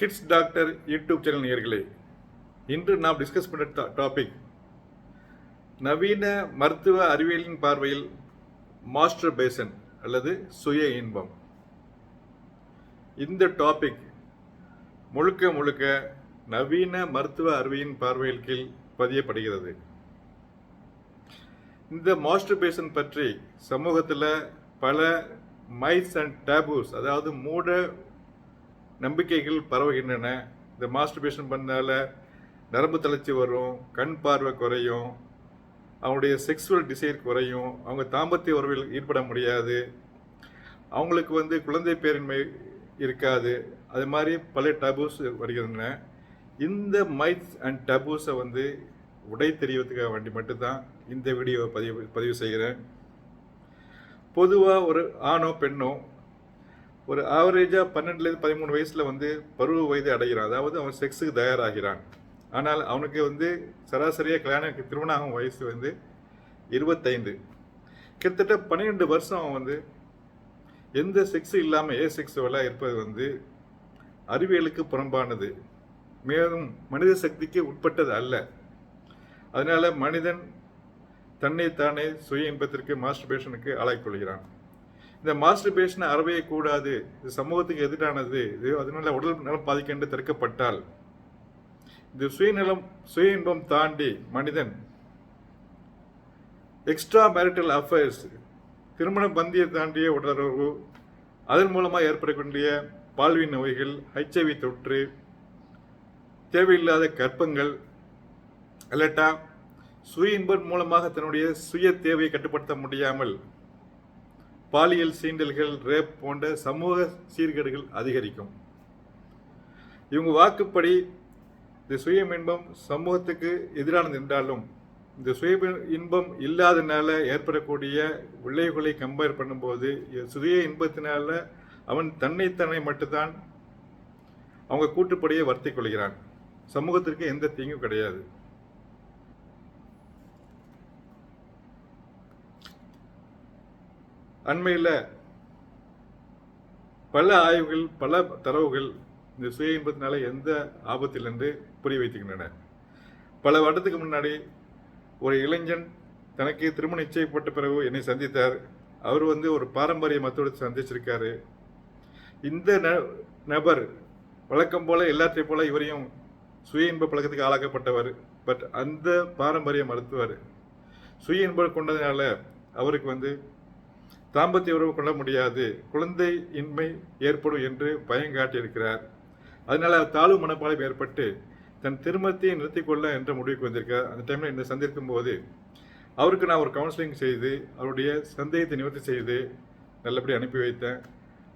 Kids doctor YouTube channel நேர்களே இன்று நாம் டிஸ்கஸ் பண்ண டாபிக் நவீன மருத்துவ அறிவியலின் பார்வையில் மாஸ்டர் பேசன் அல்லது சுய இன்பம். இந்த டாபிக் முழுக்க முழுக்க நவீன மருத்துவ அறிவியின் பார்வையில் கீழ் பதியப்படுகிறது. இந்த மாஸ்டர் பேசன் பற்றி சமூகத்தில் பல மைஸ் அண்ட் டேபூஸ் அதாவது மூட நம்பிக்கைகள் பரவுகின்றன. இந்த மாஸ்டர்பேஷன் பண்ணால நரம்பு தளர்ச்சி வரும் கண் பார்வை குறையும் அவங்களுடைய செக்ஸுவல் டிசைர் குறையும் அவங்க தாம்பத்திய உறவில் ஈடுபட முடியாது. அவங்களுக்கு வந்து குழந்தை பேரின்மை இருக்காது. அது மாதிரி பல டபுஸ் வருகின்றன. இந்த மைத்ஸ் அண்ட் டபுஸை வந்து உடை தெரிவதுக்காக வேண்டி மட்டும்தான் இந்த வீடியோவை பதிவு பதிவு செய்கிறேன். பொதுவாக ஒரு ஆணோ பெண்ணோ ஒரு ஆவரேஜாக பன்னெண்டுலேருந்து பதிமூணு வயசில் வந்து பருவ வயது அடைகிறான். அதாவது அவன் செக்ஸுக்கு தயாராகிறான். ஆனால் அவனுக்கு வந்து சராசரியாக கல்யாணம் திருமணம் ஆகும் வயசு வந்து இருபத்தைந்து. கிட்டத்தட்ட பன்னிரெண்டு வருஷம் அவன் வந்து எந்த செக்ஸு இல்லாமல் ஏ செக்ஸுவலாக இருப்பது வந்து அறிவியலுக்கு புறம்பானது. மேலும் மனித சக்திக்கு உட்பட்டது அல்ல. அதனால் மனிதன் தன்னைத்தானே சுய இன்பத்திற்கு மாஸ்டர்பேஷனுக்கு ஆளாய்க்கொள்கிறான் இந்த மாஸ்டர்பேஷனை அறவே கூடாது இது சமூகத்துக்கு எதிரானது இது அதனால உடல் நலம் பாதிக்கின்ற தடுக்கப்பட்டால். இந்த சுயநலம் சுய இன்பம் தாண்டி மனிதன் எக்ஸ்ட்ரா மேரிட்டல் அஃபேர்ஸ் திருமண பந்தியை தாண்டிய உடலுறவு அதன் மூலமாக ஏற்படக்கூடிய பால்வின் நோய்கள் ஹெச்ஐவி தொற்று தேவையில்லாத கற்பங்கள் அல்லட்டா சுய இன்பம் மூலமாக தன்னுடைய சுய தேவையை கட்டுப்படுத்த முடியாமல் பாலியல் சீண்டல்கள் ரேப் போன்ற சமூக சீர்கேடுகள் அதிகரிக்கும். இவங்க வாக்குப்படி இந்த சுய இன்பம் சமூகத்துக்கு எதிரானது என்றாலும் இந்த சுய இன்பம் இல்லாதனால ஏற்படக்கூடிய விளைவுகளை கம்பேர் பண்ணும்போது சுய இன்பத்தினால அவன் தன்னைத்தன்னை மட்டும்தான் அவங்க கூட்டுப்படியை வருத்திக் கொள்கிறான். சமூகத்திற்கு எந்த தீங்கும் கிடையாது. அண்மையில் பல ஆய்வுகள் பல தரவுகள் இந்த சுய இன்பத்தினால எந்த ஆபத்தில் என்று புரிய வைத்துக்கின்றன பல வருடத்துக்கு முன்னாடி ஒரு இளைஞன் தனக்கு திருமணம் நிச்சயப்பட்ட பிறகு என்னை சந்தித்தார். அவர் வந்து ஒரு பாரம்பரிய மத்தோடு சந்திச்சிருக்காரு. இந்த நபர் வழக்கம் போல எல்லாத்தையும் போல இவரையும் சுய இன்ப பழக்கத்துக்கு ஆளாக்கப்பட்டவர். பட் அந்த பாரம்பரிய மருத்துவர் சுய இன்பம் கொண்டதுனால அவருக்கு வந்து தாம்பத்திய உறவு கொள்ள முடியாது. குழந்தை இன்மை ஏற்படும் என்று பயங்காட்டியிருக்கிறார் அதனால தாழ்வு மனப்பாடம் ஏற்பட்டு தன் திருமணத்தை நிறுத்திக் கொள்ள என்ற முடிவுக்கு வந்திருக்கார் அந்த டைமில் என்னை சந்திக்கும் போது அவருக்கு நான் ஒரு கவுன்சிலிங் செய்து அவருடைய சந்தேகத்தை நிவர்த்தி செய்து நல்லபடி அனுப்பி வைத்தேன்.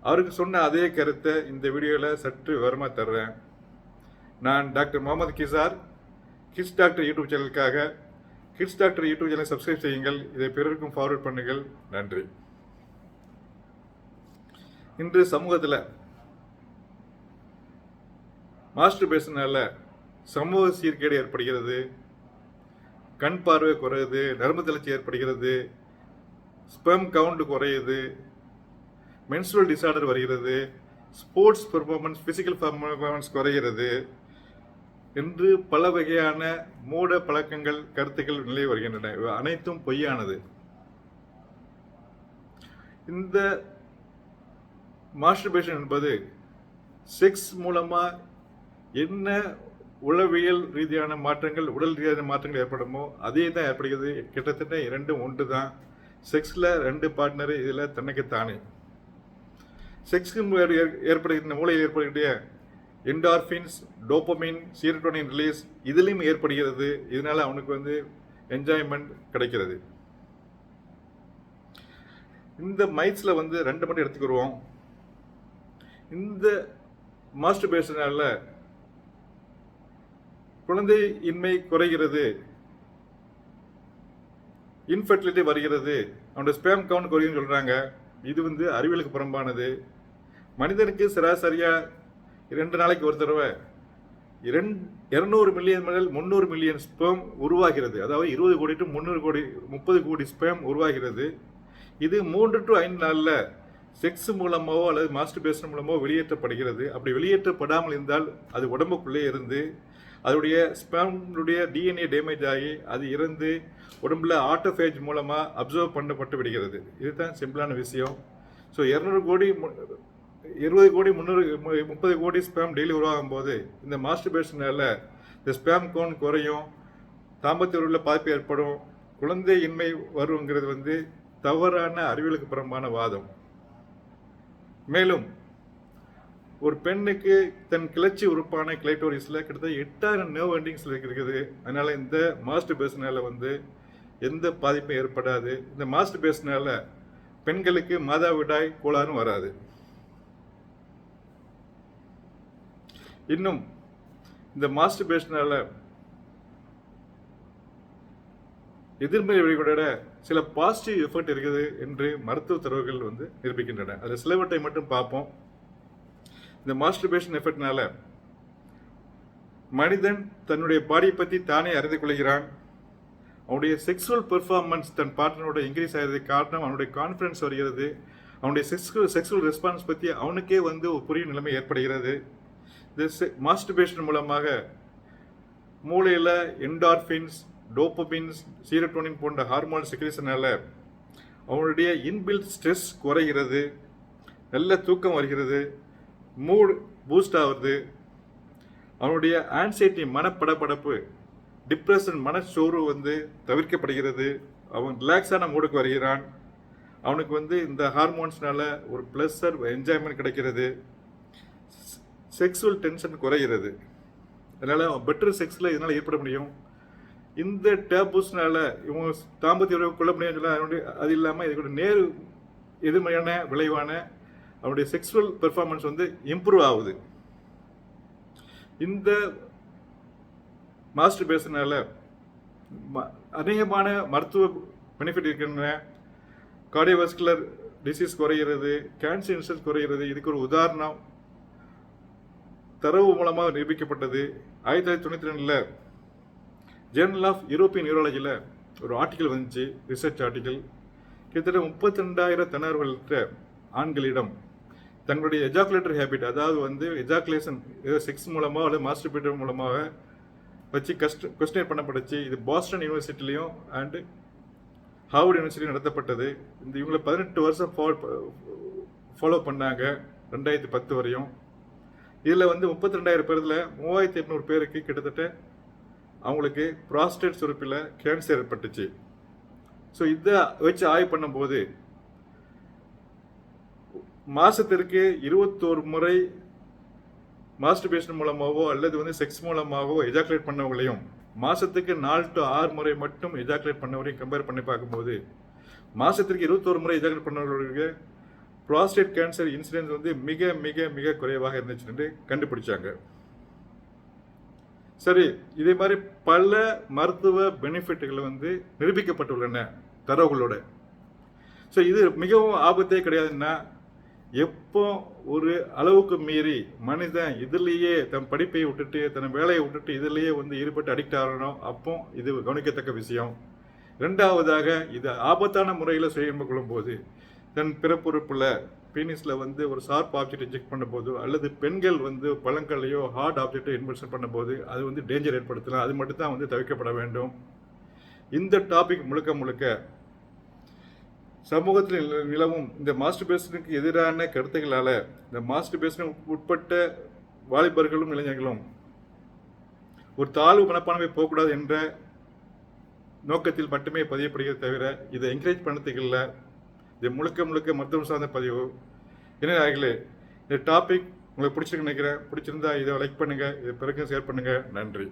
அவருக்கு சொன்ன அதே கருத்தை இந்த வீடியோவில் சற்று விவரமாக தர்றேன். நான் doctor Muhammad Khizar kids doctor YouTube சேனலுக்காக kids doctor YouTube சேனலை சப்ஸ்கிரைப் செய்யுங்கள். இதை பிறருக்கும் ஃபார்வர்ட் பண்ணுங்கள். நன்றி. இன்று சமூகத்தில் மாஸ்டர் பேசினால சமூக சீர்கேடு ஏற்படுகிறது. கண் பார்வை குறையுது நரம்பு தளர்ச்சி ஏற்படுகிறது ஸ்பெம் கவுண்ட் குறையுது மென்சுரல் டிசார்டர் வருகிறது ஸ்போர்ட்ஸ் பெர்ஃபார்மன்ஸ் ஃபிசிக்கல் பெர்ஃபார்மன்ஸ் குறைகிறது. என்று பல வகையான மூட பழக்கங்கள் கருத்துக்கள் நிலை வருகின்றன. இவை அனைத்தும் பொய்யானது. இந்த மாஸ்டர்பேஷன் என்பது செக்ஸ் மூலமாக என்ன உளவியல் ரீதியான மாற்றங்கள் உடல் ரீதியான மாற்றங்கள் ஏற்படுமோ அதே தான் ஏற்படுகிறது. கிட்டத்தட்ட இரண்டும் ஒன்று தான் செக்ஸில் ரெண்டு பார்ட்னர் இதில் தன்னைக்குத்தானே. செக்ஸுக்கு ஏற்படுகின்ற மூலையில் ஏற்படக்கூடிய என்டார்ஃபின்ஸ் டோப்பமின் சீரட்டோனின் ரிலீஸ் இதுலேயும் ஏற்படுகிறது. இதனால் அவனுக்கு வந்து என்ஜாய்மெண்ட் கிடைக்கிறது. இந்த மைட்ஸில் வந்து ரெண்டு மட்டும் எடுத்துக்கிடுவோம். இந்த மாஸ்டர் பேஷனால குழந்தை இன்மை குறைகிறது. இன்ஃபர்டிலிட்டி வருகிறது. அவனோட ஸ்பேம் கவுண்ட் குறையும் சொல்கிறாங்க இது வந்து அறிவியலுக்கு புறம்பானது. மனிதனுக்கு சராசரியாக இரண்டு நாளைக்கு ஒரு தடவை இரண்டு இரநூறு மில்லியன் முதல் முந்நூறு மில்லியன் ஸ்பேம் உருவாகிறது. அதாவது இருபது கோடி டு முந்நூறு கோடி முப்பது கோடி ஸ்பேம் உருவாகிறது. இது மூன்று டு ஐந்து நாளில் செக்ஸ் மூலமோ அல்லது மாஸ்டர்பேஷன் மூலமோ வெளியேற்றப்படுகிறது. அப்படி வெளியேற்றப்படாமல் இருந்தால் அது உடம்புக்குள்ளே இருந்து அதனுடைய ஸ்பெம்னுடைய டிஎன்ஏ டேமேஜ் ஆகி அது இறந்து உடம்புல ஆட்டோஃபேஜ் மூலமாக அப்சர்வ் பண்ணப்பட்டு விடுகிறது. இதுதான் சிம்பிளான விஷயம். ஸோ இரநூறு கோடி மு- இருபது கோடி முந்நூறு மு- முப்பது கோடி ஸ்பேம் டெய்லி உருவாகும் போது இந்த மாஸ்டர்பேஷனால் இந்த ஸ்பேம் கோன் குறையும் தாம்பத்திய உறவில் பாதிப்பு ஏற்படும் குழந்தை இன்மை வருங்கிறது வந்து தவறான அறிவியலுக்கு புறம்பான வாதம். மேலும் ஒரு பெண்ணுக்கு தன் கிளர்ச்சி உறுப்பான கிளைட்டோரிஸில் கிட்டத்தட்ட எட்டாயிரம் நர்வ் எண்டிங்ஸ் இருக்குது. அதனால் இந்த மாஸ்டர் பேஸ்னால் வந்து எந்த பாதிப்பும் ஏற்படாது. இந்த மாஸ்டர் பேஸ்னால் பெண்களுக்கு மாதாவிடாய் கோளாறும் வராது. இன்னும் இந்த மாஸ்டர் பேஸ்னால் எதிர்மறை விளைவுகளோட சில பாசிட்டிவ் எஃபெக்ட் இருக்குது என்று மருத்துவ தரவுகள் வந்து நிரூபிக்கின்றன. அதில் சிலவற்றை மட்டும் பார்ப்போம். இந்த மாஸ்டர்பேஷன் எஃபர்ட்னால மனிதன் தன்னுடைய பாடியை பற்றி தானே அறிந்து கொள்கிறான். அவனுடைய செக்ஸுவல் பெர்ஃபார்மன்ஸ் தன் பார்ட்னரோட இன்க்ரீஸ் ஆகிறதுக்கு காரணம் அவனுடைய கான்ஃபிடன்ஸ் வருகிறது. அவனுடைய செக்ஸுவல் செக்ஸுவல் ரெஸ்பான்ஸ் பற்றி அவனுக்கே வந்து ஒரு புரியும் நிலைமை ஏற்படுகிறது. இந்த மாஸ்டர்பேஷன் மூலமாக மூளையில் என்டார்ஃபின்ஸ் டோப்பமின்ஸ் சீரட்டோனின் போன்ற ஹார்மோன் செக்ரேஷனால அவனுடைய இன்பில்ட் ஸ்ட்ரெஸ் குறைகிறது நல்ல தூக்கம் வருகிறது மூட் பூஸ்ட் ஆகுது. அவனுடைய ஆன்சைட்டி மனப்படப்படப்பு டிப்ரெஷன் மனச்சோர்வு வந்து தவிர்க்கப்படுகிறது. அவன் ரிலாக்ஸான மூடுக்கு வருகிறான். அவனுக்கு வந்து இந்த ஹார்மோன்ஸ்னால ஒரு ப்ளஸர் என்ஜாய்மெண்ட் கிடைக்கிறது. செக்ஸுவல் டென்ஷன் குறைகிறது. அதனால் அவன் பெட்டர் செக்ஸில் இதனால் ஏற்பட முடியும்? இந்த டேபுஸ்னால இவங்க தாம்பத்திய உறவு கொள்ள முடியாது சொல்ல அதனுடைய அது இல்லாமல் இதுக்கு நேர் எதிர்மறையான விளைவான அவனுடைய செக்ஸுவல் பெர்ஃபார்மன்ஸ் வந்து இம்ப்ரூவ் ஆகுது. இந்த மாஸ்டர் பேசுனால அநேகமான மருத்துவ பெனிஃபிட் இருக்கின்றன கார்டியோவாஸ்குலர் டிசீஸ் குறைகிறது கேன்சர் இன்சூரன்ஸ் குறைகிறது இதுக்கு ஒரு உதாரணம். தரவு மூலமாக நிரூபிக்கப்பட்டது. ஆயிரத்தி தொள்ளாயிரத்தி தொண்ணூற்றி ரெண்டில் ஜேர்னல் ஆஃப் யூரோப்பியன் நியூராலஜியில் ஒரு ஆர்டிக்கல் வந்துச்சு ரிசர்ச் ஆர்டிக்கல் கிட்டத்தட்ட முப்பத்தி ரெண்டாயிரம் தன்னார்வலற்ற ஆண்களிடம் தங்களுடைய எஜாக்குலேட்டர் ஹேபிட் அதாவது வந்து எஜாக்குலேஷன் ஏதோ செக்ஸ் மூலமாக அல்லது மாஸ்டர்பேட்டர் மூலமாக வச்சு கஸ்ட் கொஸ்டினேட் பண்ணப்பட்டுச்சு. இது பாஸ்டன் யூனிவர்சிட்டிலையும் அண்டு ஹார்வர்ட் யூனிவர்சிட்டியும் நடத்தப்பட்டது. இந்த இவங்களை பதினெட்டு வருஷம் ஃபாலோ பண்ணாங்க ரெண்டாயிரத்தி பத்து வரையும். இதில் வந்து முப்பத்தி ரெண்டாயிரம் பேரில் மூவாயிரத்தி எட்நூறு பேருக்கு கிட்டத்தட்ட அவங்களுக்கு ப்ராஸ்டேட் சுரப்பில் கேன்சர் ஏற்பட்டுச்சு. ஸோ இதை வச்சு ஆய்வு பண்ணும்போது மாதத்திற்கு இருபத்தோரு முறை மாஸ்டர்பேஷன் மூலமாகவோ அல்லது வந்து செக்ஸ் மூலமாகவோ எஜாக்குலேட் பண்ணவங்களையும் மாதத்துக்கு நாலு டு ஆறு முறை மட்டும் எஜாக்குலேட் பண்ணவரையும் கம்பேர் பண்ணி பார்க்கும்போது மாதத்திற்கு இருபத்தோரு முறை எஜாக்குலேட் பண்ணவர்களுக்கு ப்ராஸ்டேட் கேன்சர் இன்சிடென்ஸ் வந்து மிக மிக மிக குறைவாக இருந்துச்சுன்னு கண்டுபிடிச்சாங்க. சரி இதே மாதிரி பல மருத்துவ பெனிஃபிட்டுகள் வந்து நிரூபிக்கப்பட்டுள்ளன தரவுகளோட. ஸோ இது மிகவும் ஆபத்தே கிடையாதுன்னா எப்போ ஒரு அளவுக்கு மீறி மனிதன் இதுலேயே தன் படிப்பை விட்டுட்டு தன் வேலையை விட்டுட்டு இதுலேயே வந்து ஈடுபட்டு அடிக்ட் ஆகணும் அப்போ இது கவனிக்கத்தக்க விஷயம். ரெண்டாவதாக இது ஆபத்தான முறையில் சுயம்ப கொள்ளும் போது தன் பிறப்புறுப்பில் பீனிஸில் வந்து ஒரு ஷார்ப் ஆப்ஜெக்ட் இன்ஜெக்ட் பண்ணும்போது அல்லது பெண்கள் வந்து பழங்களையோ ஹார்ட் ஆப்ஜெக்டோ இன்வெஸ்ட் பண்ணும்போது அது வந்து டேஞ்சர் ஏற்படுத்தலாம் அது மட்டும் தான் வந்து தவிர்க்கப்பட வேண்டும். இந்த டாபிக் முழுக்க முழுக்க சமூகத்தில் நிலவும் இந்த மாஸ்டர் பேசனுக்கு எதிரான கருத்துக்களால் இந்த மாஸ்டர் பேசன் உட்பட்ட வாலிபர்களும் இளைஞர்களும் ஒரு தாழ்வு மனப்பான்மை போகக்கூடாது என்ற நோக்கத்தில் மட்டுமே பதியப்படுகிறது தவிர இதை என்கரேஜ் பண்ணதுக்கு இல்லை. இது முழுக்க முழுக்க மருத்துவம் சார்ந்த பதிவு. என்ன ஆகலே இந்த டாபிக் உங்களுக்கு பிடிச்சிருக்கு நினைக்கிறேன். பிடிச்சிருந்தா இதை லைக் பண்ணுங்கள் இதை பிறகு ஷேர் பண்ணுங்கள் நன்றி.